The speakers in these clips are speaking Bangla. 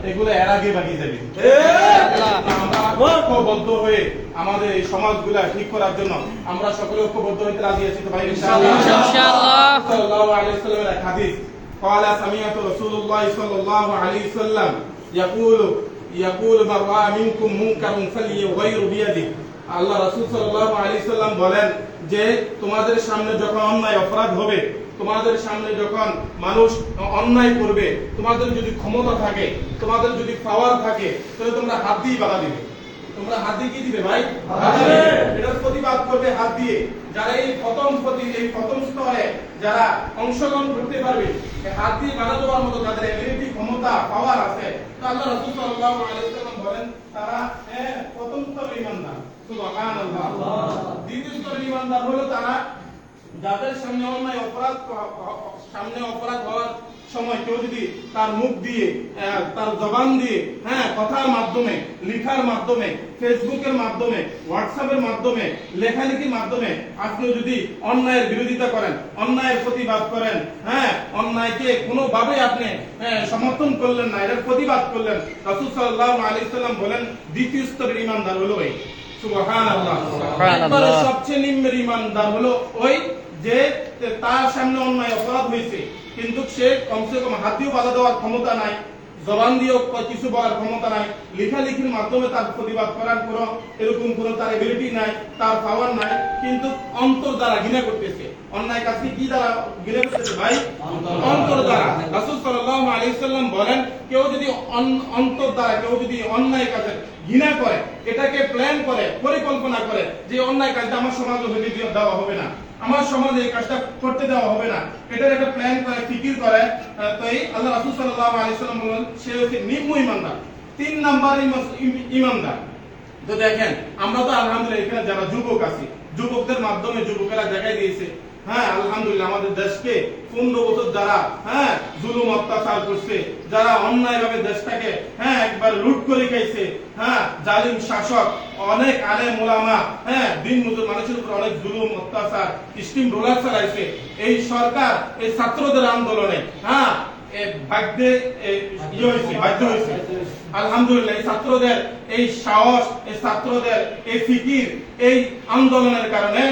এগুলো এর আগে বাগিয়ে যাবে আমরা ঐক্যবদ্ধ হয়ে আমাদের এই সমাজগুলা ঠিক করার জন্য আমরা সকলে ঐক্যবদ্ধ হইতে রাজি আছি তো ভাই ইনশাআল্লাহ ইনশাআল্লাহ। সাল্লাল্লাহু আলাইহি ওয়াসাল্লামের এক হাদিস قال سمعت رسول الله صلى الله عليه وسلم يقول يقول من رأى منكم منكرا فليغير بيده আল্লাহ রাসূল সাল্লাল্লাহু আলাইহি সাল্লাম বলেন যে তোমাদের সামনে যখন অন্যায় অপরাধ হবে তোমাদের সামনে যখন মানুষ অন্যায় করবে তোমাদের যদি ক্ষমতা থাকে তোমাদের যদি পাওয়ার থাকে তাহলে তোমরা হাত দিয়ে বাধা দিবে। তোমরা হাত দিয়ে কি দিবে ভাই? এটার প্রতিবাদ করবে হাত দিয়ে। যারা এই প্রথম প্রতি এই প্রথম স্তরে যারা অংশগ্রহণ করতে পারবে হাত দিয়ে বাধা দেওয়ার মতো যাদের এবিলিটি ক্ষমতা পাওয়ার আছে। তো আল্লাহ রাসূল সাল্লাল্লাহু আলাইহি ওয়াসাল্লাম বলেন তারা হ্যাঁ, প্রথম স্তরের ঈমানদার সুবহানাল্লাহ। দ্বিতীয় স্তরের ঈমানদার হলো তারা যাদের সামনে অন্যায় অপরাধ সামনে অপরাধ হওয়ার সময় কেউ যদি তার মুখ দিয়ে তার জবান দিয়ে হ্যাঁ কথার মাধ্যমে লেখার মাধ্যমে ফেসবুকের মাধ্যমে হোয়াটসঅ্যাপের মাধ্যমে লেখালেখির মাধ্যমে আপনি যদি অন্যায়ের বিরোধিতা করেন অন্যায়ের প্রতিবাদ করেন হ্যাঁ অন্যায়কে কোনোভাবে আপনি সমর্থন করলেন না এটার প্রতিবাদ করলেন রাসূল সাল্লাল্লাহু আলাইহি সাল্লাম বলেন দ্বিতীয় স্তরের ঈমানদার হলো সুবহানাল্লাহ। সবচেয়ে নিম্নের ইমানদার হলো ওই যে তার সামনে অন্যায় অপরাধ হয়েছে, কিন্তু সে কমসে কম হাত দিয়েও বাধা দেওয়ার ক্ষমতা নাই, জবান দিয়েও ক- কিছু বলার ক্ষমতা নাই, লেখালেখির মাধ্যমে তার প্রতিবাদ করার কোনো এরকম কোনো তার এবিলিটি নাই, তার পাওয়ার নাই, কিন্তু অন্তর দ্বারা ঘৃণা করতেছে। অন্যায় কাজকে কি দ্বারা ঘৃণা করতেছে ভাই? অন্তর দ্বারা। রাসূল সাল্লাল্লাহু আলাইহি সাল্লাম বলেন, কেউ যদি অন- অন্তর দ্বারা কেউ যদি অন্যায় কাজের ঘৃণা করে, এটাকে প্ল্যান করে পরিকল্পনা করে যে অন্যায় কাজটা আমার সমাজে হতে দেওয়া হবে না। আমার সমাজে এই কাজটা করতে দেওয়া হবে না। এটার একটা প্ল্যান করে, ফিকির করে। তাই আল্লাহ রাসুল সাল্লাহ আলি সাল্লাম বলেন, সে হচ্ছে নিম্ন ইমানদার। তিন নাম্বার ইমা- ইমানদার। তো দেখেন, আমরা তো আলহামদুলিল্লাহ এখানে যারা যুবক আছি, যুবকদের মাধ্যমে যুবকেরা দেখাই দিয়েছে হ্যাঁ আলহামদুলিল্লাহ, আমাদের দেশকে বছর হ্যাঁ জুলুম, অত্যাচার করছে, যারা দেশটাকে হ্যাঁ একবার লুট করে খাইছে হ্যাঁ জালিম শাসক, অনেক আলে মোলামা হ্যাঁ দিন মজুর মানুষের উপর অনেক জুলুম, অত্যাচার, স্টিম রোলার চালাইছে। এই সরকার এই ছাত্রদের আন্দোলনে হ্যাঁ ইয়ে আলহামদুলিল্লাহ, এই ছাত্রদের এই সাহস, এই ছাত্রদের এই আন্দোলনের কারণে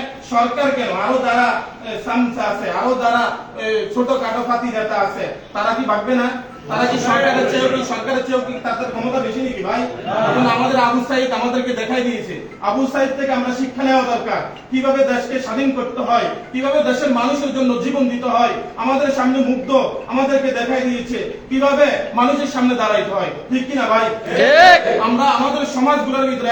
আরও ফাতি আছে তারা কি ভাববে না? তারা কি সরকারের চেয়েও কি সরকারের চেয়েও কি তাদের ক্ষমতা বেশি নাকি ভাই? এখন আমাদের আবু সাইদ আমাদেরকে দেখাই দিয়েছে। আবু সাইদ থেকে আমরা শিক্ষা নেওয়া দরকার। কীভাবে দেশকে স্বাধীন করতে হয়? কীভাবে দেশের মানুষের জন্য জীবন দিতে হয়? আমাদের সামনে মুগ্ধ আমাদেরকে দেখাই দিয়েছে। কীভাবে মানুষের সামনে দাঁড়াইতে হয়? ঠিক কিনা ভাই? আমরা আমাদের সমাজগুলোর ভিতরে